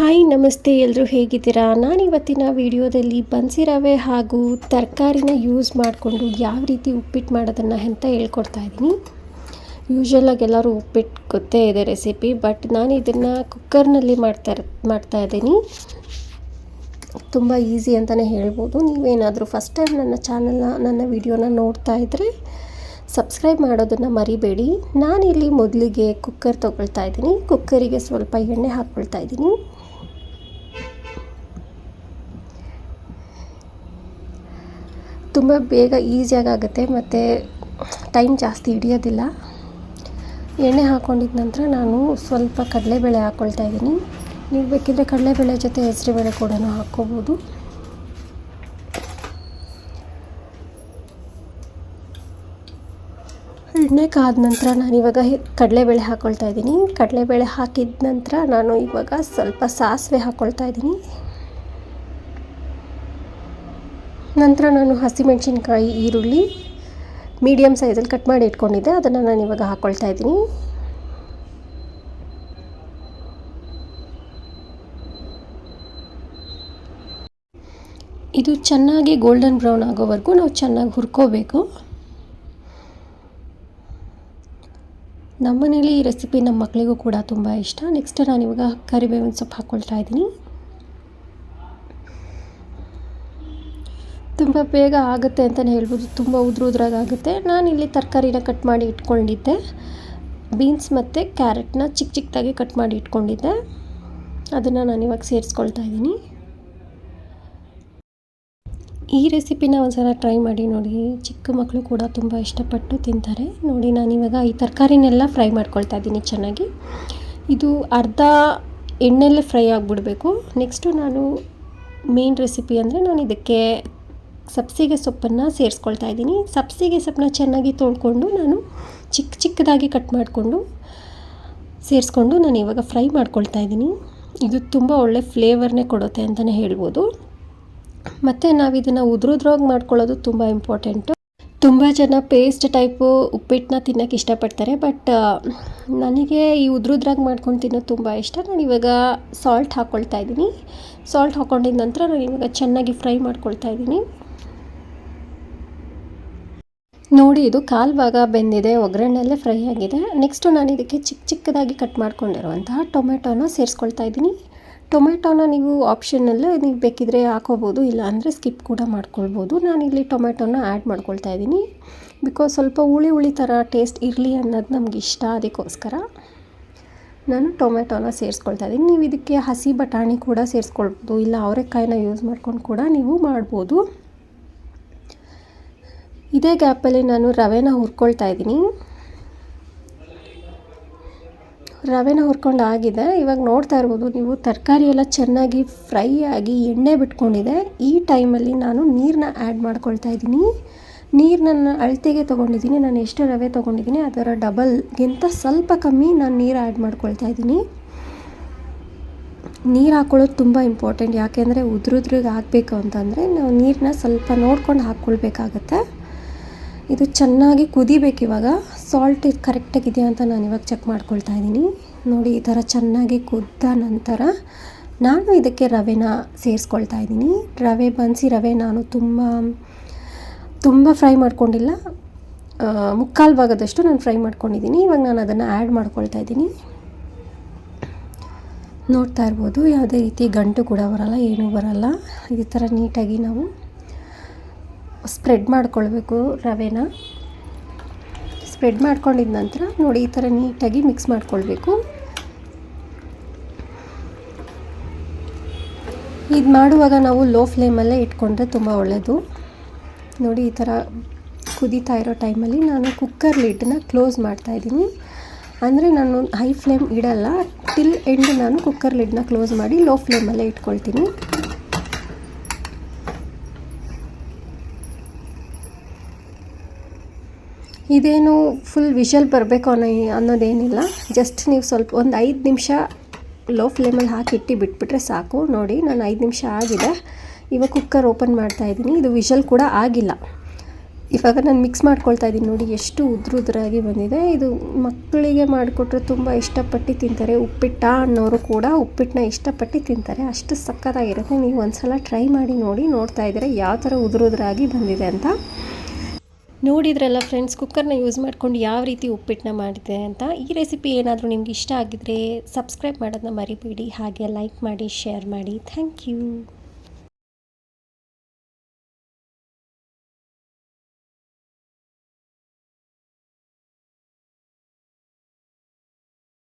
Hi, ನಮಸ್ತೆ ಎಲ್ಲರೂ ಹೇಗಿದ್ದೀರಾ? ನಾನು ಇವತ್ತಿನ ವಿಡಿಯೋದಲ್ಲಿ ಬನ್ಸಿ ರವೆ ಹಾಗೂ ತರಕಾರಿನ ಯೂಸ್ ಮಾಡಿಕೊಂಡು ಯಾವ ರೀತಿ ಉಪ್ಪಿಟ್ಟು ಮಾಡೋದನ್ನು ಅಂತ ಹೇಳ್ಕೊಡ್ತಾ ಇದ್ದೀನಿ. ಯೂಶ್ವಲಾಗಿ ಎಲ್ಲರೂ ಉಪ್ಪಿಟ್ಟು ಗೊತ್ತೇ ಇದೆ ರೆಸಿಪಿ ಬಟ್ ನಾನು ಇದನ್ನು ಕುಕ್ಕರ್ನಲ್ಲಿ ಮಾಡ್ತಾ ಮಾಡ್ತಾ ಇದ್ದೀನಿ. ತುಂಬ ಈಸಿ ಅಂತಲೇ ಹೇಳ್ಬೋದು. ನೀವೇನಾದರೂ ಫಸ್ಟ್ ಟೈಮ್ ನನ್ನ ಚಾನಲ್ನ ನನ್ನ ವಿಡಿಯೋನ ನೋಡ್ತಾ ಇದ್ದರೆ ಸಬ್ಸ್ಕ್ರೈಬ್ ಮಾಡೋದನ್ನು ಮರಿಬೇಡಿ. ನಾನಿಲ್ಲಿ ಮೊದಲಿಗೆ ಕುಕ್ಕರ್ ತೊಗೊಳ್ತಾ ಇದ್ದೀನಿ. ಕುಕ್ಕರಿಗೆ ಸ್ವಲ್ಪ ಎಣ್ಣೆ ಹಾಕ್ಕೊಳ್ತಾ ಇದ್ದೀನಿ. ತುಂಬ ಬೇಗ ಈಸಿಯಾಗಿ ಆಗುತ್ತೆ ಮತ್ತು ಟೈಮ್ ಜಾಸ್ತಿ ಹಿಡಿಯೋದಿಲ್ಲ. ಎಣ್ಣೆ ಹಾಕ್ಕೊಂಡಿದ್ದ ನಂತರ ನಾನು ಸ್ವಲ್ಪ ಕಡಲೆಬೇಳೆ ಹಾಕ್ಕೊಳ್ತಾ ಇದ್ದೀನಿ. ನೀವು ಬೇಕಿದ್ದರೆ ಕಡಲೆಬೇಳೆ ಜೊತೆ ಹೆಸರುಬೇಳೆ ಕೂಡ ಹಾಕ್ಕೋಬೋದು. ಎಣ್ಣೆ ಕಾದ ನಂತರ ನಾನಿವಾಗ ಕಡಲೆಬೇಳೆ ಹಾಕ್ಕೊಳ್ತಾ ಇದ್ದೀನಿ. ಕಡಲೆಬೇಳೆ ಹಾಕಿದ ನಂತರ ನಾನು ಇವಾಗ ಸ್ವಲ್ಪ ಸಾಸಿವೆ ಹಾಕ್ಕೊಳ್ತಾ ಇದ್ದೀನಿ. ನಂತರ ನಾನು ಹಸಿಮೆಣಸಿನ್ಕಾಯಿ ಈರುಳ್ಳಿ ಮೀಡಿಯಮ್ ಸೈಜಲ್ಲಿ ಕಟ್ ಮಾಡಿ ಇಟ್ಕೊಂಡಿದ್ದೆ. ಅದನ್ನು ನಾನು ಇವಾಗ ಹಾಕ್ಕೊಳ್ತಾ ಇದ್ದೀನಿ. ಇದು ಚೆನ್ನಾಗಿ ಗೋಲ್ಡನ್ ಬ್ರೌನ್ ಆಗೋವರೆಗೂ ನಾವು ಚೆನ್ನಾಗಿ ಹುರ್ಕೋಬೇಕು. ನಮ್ಮನೇಲಿ ಈ ರೆಸಿಪಿ ನಮ್ಮ ಮಕ್ಕಳಿಗೂ ಕೂಡ ತುಂಬ ಇಷ್ಟ. ನೆಕ್ಸ್ಟ್ ನಾನಿವಾಗ ಕರಿಬೇವಿನ ಸೊಪ್ಪು ಹಾಕ್ಕೊಳ್ತಾ ಇದ್ದೀನಿ. ತುಂಬ ಬೇಗ ಆಗುತ್ತೆ ಅಂತಲೇ ಹೇಳ್ಬೋದು. ತುಂಬ ಉದ್ರ ನಾನು ನಾನಿಲ್ಲಿ ತರಕಾರಿನ ಕಟ್ ಮಾಡಿ ಇಟ್ಕೊಂಡಿದ್ದೆ. ಬೀನ್ಸ್ ಮತ್ತು ಕ್ಯಾರೆಟ್ನ ಚಿಕ್ಕ ಚಿಕ್ಕದಾಗಿ ಕಟ್ ಮಾಡಿ ಇಟ್ಕೊಂಡಿದ್ದೆ. ಅದನ್ನು ನಾನು ಇವಾಗ ಸೇರಿಸ್ಕೊಳ್ತಾ ಇದ್ದೀನಿ. ಈ ರೆಸಿಪಿನ ಒಂದ್ಸಲ ಟ್ರೈ ಮಾಡಿ ನೋಡಿ. ಚಿಕ್ಕ ಮಕ್ಕಳು ಕೂಡ ತುಂಬ ಇಷ್ಟಪಟ್ಟು ತಿಂತಾರೆ. ನೋಡಿ ನಾನಿವಾಗ ಈ ತರಕಾರಿನೆಲ್ಲ ಫ್ರೈ ಮಾಡ್ಕೊಳ್ತಾ ಇದ್ದೀನಿ ಚೆನ್ನಾಗಿ. ಇದು ಅರ್ಧ ಎಣ್ಣೆಲ್ಲೇ ಫ್ರೈ ಆಗಿಬಿಡಬೇಕು. ನೆಕ್ಸ್ಟು ನಾನು ಮೇನ್ ರೆಸಿಪಿ ಅಂದರೆ ನಾನು ಇದಕ್ಕೆ ಸಬ್ಸಿಗೆ ಸೊಪ್ಪನ್ನು ಸೇರಿಸ್ಕೊಳ್ತಾ ಇದ್ದೀನಿ. ಸಬ್ಸಿಗೆ ಸೊಪ್ಪನ್ನ ಚೆನ್ನಾಗಿ ತೊಳ್ಕೊಂಡು ನಾನು ಚಿಕ್ಕ ಚಿಕ್ಕದಾಗಿ ಕಟ್ ಮಾಡಿಕೊಂಡು ಸೇರಿಸ್ಕೊಂಡು ನಾನು ಇವಾಗ ಫ್ರೈ ಮಾಡ್ಕೊಳ್ತಾ ಇದ್ದೀನಿ. ಇದು ತುಂಬ ಒಳ್ಳೆ ಫ್ಲೇವರ್ನೇ ಕೊಡುತ್ತೆ ಅಂತಲೇ ಹೇಳ್ಬೋದು. ಮತ್ತು ನಾವು ಇದನ್ನು ಉದ್ರುದ್ರಾಗಿ ಮಾಡ್ಕೊಳ್ಳೋದು ತುಂಬ ಇಂಪಾರ್ಟೆಂಟು. ತುಂಬ ಜನ ಪೇಸ್ಟ್ ಟೈಪು ಉಪ್ಪಿಟ್ಟನ್ನ ತಿನ್ನೋಕ್ಕೆ ಇಷ್ಟಪಡ್ತಾರೆ, ಬಟ್ ನನಗೆ ಈ ಉದ್ರುದ್ರಾಗಿ ಮಾಡ್ಕೊಂಡು ತಿನ್ನೋದು ತುಂಬ ಇಷ್ಟ. ನಾನು ಇವಾಗ ಸಾಲ್ಟ್ ಹಾಕ್ಕೊಳ್ತಾ ಇದ್ದೀನಿ. ಸಾಲ್ಟ್ ಹಾಕ್ಕೊಂಡಿದ್ದ ನಂತರ ನಾನು ಇವಾಗ ಚೆನ್ನಾಗಿ ಫ್ರೈ ಮಾಡ್ಕೊಳ್ತಾ ಇದ್ದೀನಿ. ನೋಡಿ, ಇದು ಕಾಲು ಭಾಗ ಬೆಂದಿದೆ, ಒಗ್ಗರಣೆಯಲ್ಲೇ ಫ್ರೈ ಆಗಿದೆ. ನೆಕ್ಸ್ಟು ನಾನು ಇದಕ್ಕೆ ಚಿಕ್ಕ ಚಿಕ್ಕದಾಗಿ ಕಟ್ ಮಾಡ್ಕೊಂಡಿರುವಂತಹ ಟೊಮೆಟೊನ ಸೇರಿಸ್ಕೊಳ್ತಾ ಇದ್ದೀನಿ. ಟೊಮೆಟೊನ ನೀವು ಆಪ್ಷನ್ನಲ್ಲೇ ನೀವು ಬೇಕಿದ್ರೆ ಹಾಕೋಬೋದು, ಇಲ್ಲ ಅಂದರೆ ಸ್ಕಿಪ್ ಕೂಡ ಮಾಡ್ಕೊಳ್ಬೋದು. ನಾನಿಲ್ಲಿ ಟೊಮೆಟೊನ ಆ್ಯಡ್ ಮಾಡ್ಕೊಳ್ತಾ ಇದ್ದೀನಿ. ಬಿಕಾಸ್ ಸ್ವಲ್ಪ ಹುಳಿ ಹುಳಿ ಥರ ಟೇಸ್ಟ್ ಇರಲಿ ಅನ್ನೋದು ನಮ್ಗೆ ಇಷ್ಟ, ಅದಕ್ಕೋಸ್ಕರ ನಾನು ಟೊಮೆಟೊನ ಸೇರಿಸ್ಕೊಳ್ತಾ ಇದ್ದೀನಿ. ನೀವು ಇದಕ್ಕೆ ಹಸಿ ಬಟಾಣಿ ಕೂಡ ಸೇರಿಸ್ಕೊಳ್ಬೋದು, ಇಲ್ಲ ಅವರೆಕಾಯಿನ ಯೂಸ್ ಮಾಡ್ಕೊಂಡು ಕೂಡ ನೀವು ಮಾಡ್ಬೋದು. ಇದೇ ಗ್ಯಾಪಲ್ಲಿ ನಾನು ರವೆನ ಹುರ್ಕೊಳ್ತಾ ಇದ್ದೀನಿ. ರವೆನ ಹುರ್ಕೊಂಡು ಆಗಿದೆ. ಇವಾಗ ನೋಡ್ತಾ ಇರ್ಬೋದು ನೀವು ತರಕಾರಿ ಎಲ್ಲ ಚೆನ್ನಾಗಿ ಫ್ರೈ ಆಗಿ ಎಣ್ಣೆ ಬಿಟ್ಕೊಂಡಿದೆ. ಈ ಟೈಮಲ್ಲಿ ನಾನು ನೀರನ್ನ ಆ್ಯಡ್ ಮಾಡ್ಕೊಳ್ತಾ ಇದ್ದೀನಿ. ನೀರು ನನ್ನ ಅಳತೆಗೆ ತೊಗೊಂಡಿದ್ದೀನಿ. ನಾನು ಎಷ್ಟು ರವೆ ತೊಗೊಂಡಿದ್ದೀನಿ. ಅದರ ಡಬಲ್ಗಿಂತ ಸ್ವಲ್ಪ ಕಮ್ಮಿ ನಾನು ನೀರು ಆ್ಯಡ್ ಮಾಡ್ಕೊಳ್ತಾ ಇದ್ದೀನಿ. ನೀರು ಹಾಕ್ಕೊಳ್ಳೋದು ತುಂಬ ಇಂಪಾರ್ಟೆಂಟ್. ಯಾಕೆಂದರೆ ಉದ್ರುದ್ರಿಗೆ ಹಾಕಬೇಕು ಅಂತಂದರೆ ನಾವು ನೀರನ್ನ ಸ್ವಲ್ಪ ನೋಡ್ಕೊಂಡು ಹಾಕ್ಕೊಳ್ಬೇಕಾಗತ್ತೆ. ಇದು ಚೆನ್ನಾಗಿ ಕುದಿಬೇಕು ಇವಾಗ. ಸಾಲ್ಟ್ ಕರೆಕ್ಟಾಗಿದೆಯಾ ಅಂತ ನಾನು ಇವಾಗ ಚೆಕ್ ಮಾಡ್ಕೊಳ್ತಾ ಇದ್ದೀನಿ. ನೋಡಿ, ಈ ಥರ ಚೆನ್ನಾಗಿ ಕುದ್ದ ನಂತರ ನಾನು ಇದಕ್ಕೆ ರವೆನ ಸೇರಿಸ್ಕೊಳ್ತಾ ಇದ್ದೀನಿ. ರವೆ ಬನ್ಸಿ ರವೆ ನಾನು ತುಂಬ ತುಂಬ ಫ್ರೈ ಮಾಡ್ಕೊಂಡಿಲ್ಲ. ಮುಕ್ಕಾಲು ಭಾಗದಷ್ಟು ನಾನು ಫ್ರೈ ಮಾಡ್ಕೊಂಡಿದ್ದೀನಿ. ಇವಾಗ ನಾನು ಅದನ್ನು ಆ್ಯಡ್ ಮಾಡ್ಕೊಳ್ತಾ ಇದ್ದೀನಿ. ನೋಡ್ತಾ ಇರ್ಬೋದು, ಯಾವುದೇ ರೀತಿ ಗಂಟು ಕೂಡ ಬರಲ್ಲ, ಏನೂ ಬರಲ್ಲ. ಈ ಥರ ನೀಟಾಗಿ ನಾವು ಸ್ಪ್ರೆಡ್ ಮಾಡ್ಕೊಳ್ಬೇಕು ರವೆನ. ಸ್ಪ್ರೆಡ್ ಮಾಡ್ಕೊಂಡಿದ ನಂತರ ನೋಡಿ ಈ ಥರ ನೀಟಾಗಿ ಮಿಕ್ಸ್ ಮಾಡ್ಕೊಳ್ಬೇಕು. ಇದು ಮಾಡುವಾಗ ನಾವು ಲೋ ಫ್ಲೇಮಲ್ಲೇ ಇಟ್ಕೊಂಡ್ರೆ ತುಂಬ ಒಳ್ಳೆಯದು ನೋಡಿ ಈ ಥರ ಕುದೀತಾ ಇರೋ ಟೈಮಲ್ಲಿ ನಾನು ಕುಕ್ಕರ್ ಲಿಡ್ನ ಕ್ಲೋಸ್ ಮಾಡ್ತಾ ಇದ್ದೀನಿ. ಅಂದರೆ ನಾನು ಹೈ ಫ್ಲೇಮ್ ಇಡಲ್ಲ, ಟಿಲ್ ಎಂಡ್ ನಾನು ಕುಕ್ಕರ್ ಲಿಡ್ನ ಕ್ಲೋಸ್ ಮಾಡಿ ಲೋ ಫ್ಲೇಮಲ್ಲೇ ಇಟ್ಕೊಳ್ತೀನಿ. ಇದೇನು ಫುಲ್ ವಿಷಲ್ ಬರಬೇಕು ಅನ್ನೋ ಅನ್ನೋದೇನಿಲ್ಲ. ಜಸ್ಟ್ ನೀವು ಸ್ವಲ್ಪ ಒಂದು ಐದು ನಿಮಿಷ ಲೋ ಫ್ಲೇಮಲ್ಲಿ ಹಾಕಿಟ್ಟು ಬಿಟ್ಬಿಟ್ರೆ ಸಾಕು. ನೋಡಿ, ನಾನು ಐದು ನಿಮಿಷ ಆಗಿದೆ. ಇವಾಗ ಕುಕ್ಕರ್ ಓಪನ್ ಮಾಡ್ತಾ ಇದ್ದೀನಿ. ಇದು ವಿಷಲ್ ಕೂಡ ಆಗಿಲ್ಲ. ಇವಾಗ ನಾನು ಮಿಕ್ಸ್ ಮಾಡ್ಕೊಳ್ತಾ ಇದ್ದೀನಿ. ನೋಡಿ, ಎಷ್ಟು ಉದ್ರ ಉದ್ರಾಗಿ ಬಂದಿದೆ. ಇದು ಮಕ್ಕಳಿಗೆ ಮಾಡಿಕೊಟ್ರೆ ತುಂಬ ಇಷ್ಟಪಟ್ಟು ತಿಂತಾರೆ. ಉಪ್ಪಿಟ್ಟ ಅನ್ನೋರು ಕೂಡ ಉಪ್ಪಿಟ್ಟನ್ನ ಇಷ್ಟಪಟ್ಟು ತಿಂತಾರೆ. ಅಷ್ಟು ಸಕ್ಕತ್ತಾಗಿರುತ್ತೆ. ನೀವು ಒಂದ್ಸಲ ಟ್ರೈ ಮಾಡಿ ನೋಡಿ, ನೋಡ್ತಾ ಇದ್ದೀರಾ. ಯಾವ ಥರ ಉದ್ರ ಉದ್ರಾಗಿ ಬಂದಿದೆ ಅಂತ. ನೋಡಿದ್ರಲ್ಲ ಫ್ರೆಂಡ್ಸ್ ಕುಕ್ಕರ್ನ ಯೂಸ್ ಮಾಡ್ಕೊಂಡು ಯಾವ ರೀತಿ ಉಪ್ಪಿಟ್ಟನ್ನ ಮಾಡಿದೆ ಅಂತ, ಈ ರೆಸಿಪಿ ಏನಾದರೂ ನಿಮ್ಗೆ ಇಷ್ಟ ಆಗಿದ್ರೆ ಸಬ್ಸ್ಕ್ರೈಬ್ ಮಾಡೋದನ್ನ ಮರಿಬೇಡಿ, ಹಾಗೆ ಲೈಕ್ ಮಾಡಿ ಶೇರ್ ಮಾಡಿ. Thank you